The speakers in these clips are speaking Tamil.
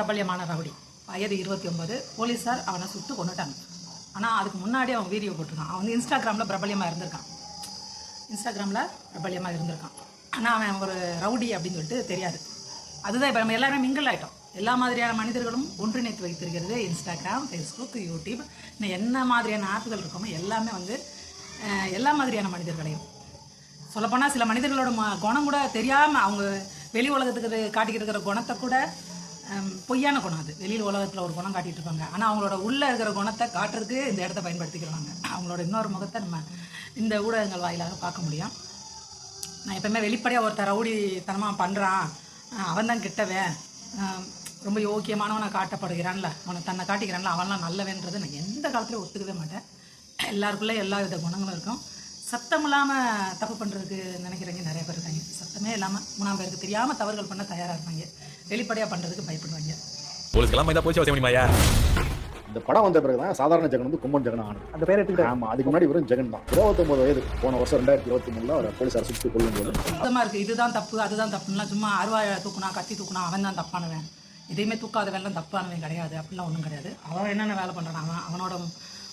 பிரபல்யமான ரவுடி. வயது இருபத்தி ஒன்பது போலீஸார் அவனை சுட்டு கொண்டுட்டாங்க ஆனால் அதுக்கு முன்னாடி அவன் வீடியோ போட்டிருக்கான். அவன் வந்து இன்ஸ்டாகிராமில் பிரபல்யமாக இருந்திருக்கான். இன்ஸ்டாகிராமில் பிரபல்யமாக இருந்திருக்கான். ஆனால் அவன் ஒரு ரவுடி அப்படின்னு சொல்லிட்டு தெரியாது. அதுதான் இப்போ நம்ம எல்லாருமே மிங்கிள் ஆகிட்டோம் எல்லா மாதிரியான மனிதர்களும் ஒன்றிணைத்து வைத்திருக்கிறது இன்ஸ்டாகிராம் ஃபேஸ்புக் யூடியூப் இன்னும் என்ன மாதிரியான ஆப்புகள் இருக்கோமோ எல்லாமே வந்து எல்லா மாதிரியான மனிதர்களையும். சொல்லப்போனால் சில மனிதர்களோட ம குணம் கூட தெரியாமல் அவங்க வெளி உலகத்துக்கு காட்டிக்கிட்டு இருக்கிற குணத்தை கூட பொய்யான குணம் அது. வெளியில் உலகத்தில் ஒரு குணம் காட்டிகிட்டு இருப்பாங்க ஆனால் அவங்களோட உள்ளே இருக்கிற குணத்தை காட்டுறதுக்கு இந்த இடத்த பயன்படுத்திக்கிறாங்க. அவங்களோட இன்னொரு முகத்தை நம்ம இந்த ஊடகங்கள் வாயிலாக பார்க்க முடியும். நான் எப்பவுமே வெளிப்படையாக ஒருத்தர் ரவுடித்தனமாக பண்ணுறான் அவன் தான் கெட்டவன் ரொம்ப யோக்கியமானவனை காட்டப்படுகிறான்ல அவனை தன்னை காட்டிக்கிறான்ல அவன்லாம் நல்லவன்றது நான் எந்த காலத்துலையும் ஒத்துக்கவே மாட்டேன். எல்லாருக்குள்ளே எல்லா வித குணங்களும் இருக்கும். சத்தம் இல்லாமல் தப்பு பண்ணுறதுக்கு நினைக்கிறவங்க நிறைய பேர் இருக்காங்க. சத்தமே இல்லாமல் மூணாம் பேருக்கு தெரியாமல் தவறுகள் பண்ண தயாராக இருப்பாங்க. வெளிப்படையாக பண்ணுறதுக்கு பயப்படுவாங்க. போலீஸ்க்கெல்லாம் இதான் போச்சு முடியுமாயா இந்த படம் வந்த பிறகு தான் சாதாரண ஜெகன் வந்து கும்பன் ஜெகன் ஆனது. அந்த பேர் எடுத்துக்கிட்டாரு. ஆமா அதுக்கு முன்னாடி வெறும் ஜெகன் தான். இருபத்தொன்பது வயது போன வருஷம் ரெண்டாயிரத்தி இருபத்தி மூணுல அவர் போலீசார் சுட்டு கொள்ளும்போது சுத்தமாக இருக்குது இதுதான் தப்பு அதுதான் தப்புலாம் சும்மா அருவாயை தூக்குனா கத்தி தூக்குனா அவன் தான் தப்பானவன். எதையுமே தூக்காதவெல்லாம் தப்பானவன் கிடையாது அப்படிலாம் ஒன்றும் கிடையாது. அவன் என்னென்ன வேலை பண்ணுறான் அவன் அவனோட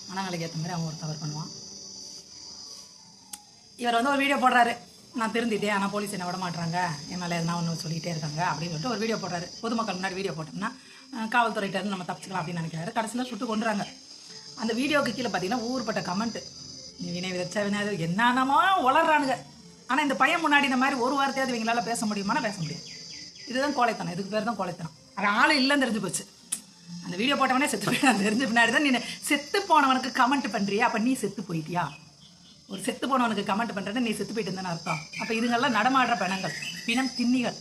மனநிலைக்கு ஏற்ற மாதிரி அவன் ஒரு தவறு பண்ணுவான். இவர் வந்து ஒரு வீடியோ போடுறாரு. நான் திருந்திட்டேன் ஆனால் போலீஸ் என்ன விட மாட்டாங்க என் மேலே எதனா ஒன்று சொல்லிகிட்டே இருக்காங்க அப்படின்னு சொல்லிட்டு ஒரு வீடியோ போடுறாரு. பொதுமக்கள் முன்னாடி வீடியோ போட்டோம்னா காவல்துறையிட்டருந்து நம்ம தப்பிச்சுக்கலாம் அப்படின்னு நினைக்கிறாரு. கடைசியில் சுட்டு கொண்டுறாங்க அந்த வீடியோக்கு கீழே பார்த்தீங்கன்னா ஊர்பட்ட கமெண்ட்டு நீ வினை விதைச்சா வினாது என்னென்னமோ வளர்றானுங்க ஆனால் இந்த பையன் முன்னாடி இந்த மாதிரி ஒரு வார்த்தையாவது இவங்களால் பேச முடியுமானா பேச முடியாது. இதுதான் கோழைத்தனம். இதுக்கு பேர் தான் கோழைத்தனம். அது ஆள் இல்லைன்னு தெரிஞ்சு போச்சு. அந்த வீடியோ போட்டவனே செத்து போயிட்டான். தெரிஞ்ச பின்னாடி தான் நீ செத்து போனவனுக்கு கமெண்ட் பண்ணுறியா அப்போ நீ செத்து போயிட்டியா? ஒரு செத்து போனவனுக்கு கமெண்ட் பண்ணுறது நீ செத்து போயிட்டு இருந்தேன்னு அர்த்தம். அப்போ இதுங்கெல்லாம் நடமாடுற பிணங்கள் பிணம் திண்ணிகள்.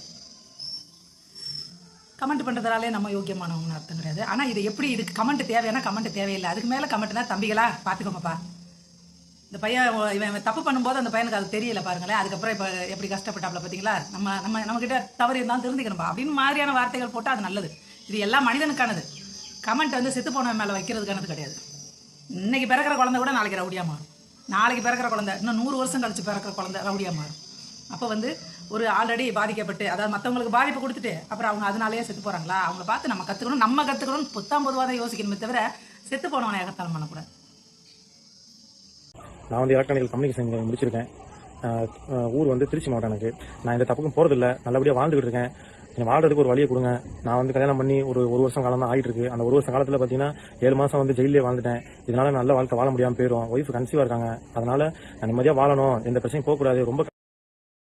கமெண்ட் பண்ணுறதாலே நம்ம யோக்கியமானவங்கன்னு அர்த்தம் கிடையாது. ஆனால் இது எப்படி இதுக்கு கமெண்ட் தேவையான கமெண்ட் தேவையில்லை. அதுக்கு மேலே கமெண்ட்னா தம்பிகளா பார்த்துக்கோங்கப்பா. இந்த பையன் இவன் தப்பு பண்ணும்போது அந்த பையனுக்கு அது தெரியல பாருங்களேன். அதுக்கப்புறம் இப்போ எப்படி கஷ்டப்பட்டாப்ல பார்த்தீங்களா நம்ம நம்ம நம்மக்கிட்ட தவறு இருந்தாலும் தெரிஞ்சுக்கணும்பா. அப்படின்னு மாதிரியான வார்த்தைகள் போட்டால் அது நல்லது. இது எல்லா மனிதனுக்கானது. கமெண்ட் வந்து செத்து போனவன் மேலே வைக்கிறதுக்கானது கிடையாது. இன்னைக்கு பிறக்கிற குழந்தை கூட நாளைக்கு ரவுடியாக மாறும். நாளைக்கு பிறக்கிற குழந்தை. இன்னும் நூறு வருஷம் கழிச்சு பிறக்கிற குழந்தை ரவுடியாக மாறும். அப்போ வந்து ஒரு ஆல்ரெடி பாதிக்கப்பட்டு அதாவது மற்றவங்களுக்கு பாதிப்பு கொடுத்துட்டு அப்புறம் அவங்க அதனாலேயே செத்து போகிறாங்களா அவங்கள பார்த்து நம்ம கற்றுக்கணும் நம்ம கற்றுக்கணும் புத்தாம் பொதுவாக தான் யோசிக்கணுமே தவிர செத்து போனவனை ஏகத்தாலும் பண்ணக்கூடாது. நான் வந்து எலக்ட்ரானிக்கல் கம்யூனிகேஷன் முடிச்சிருக்கேன். ஊர் வந்து திருச்சி மாவட்டம் எனக்கு. நான் இந்த தப்புக்கும் போகிறதில்ல நல்லபடியாக வாழ்ந்துகிட்டு இருக்கேன். எனக்கு வாழ்றதுக்கு ஒரு வழியை கொடுங்க. நான் வந்து கல்யாணம் பண்ணி ஒரு ஒரு வருஷம் காலம் தான் ஆகிட்டு இருக்கு அந்த ஒரு வருஷம் காலத்தில் பார்த்தீங்கன்னா ஏழு மாதம் வந்து ஜெயிலே வாழ்ந்துட்டேன். இதனால நல்ல வாழ்க்கை வாழ முடியாமல் போயிடும் ஒய்ஃப் கன்சீவாக இருக்காங்க. அதனால நான் நிம்மதியாக வாழணும். எந்த பிரச்சனையும் போகக்கூடாது. ரொம்ப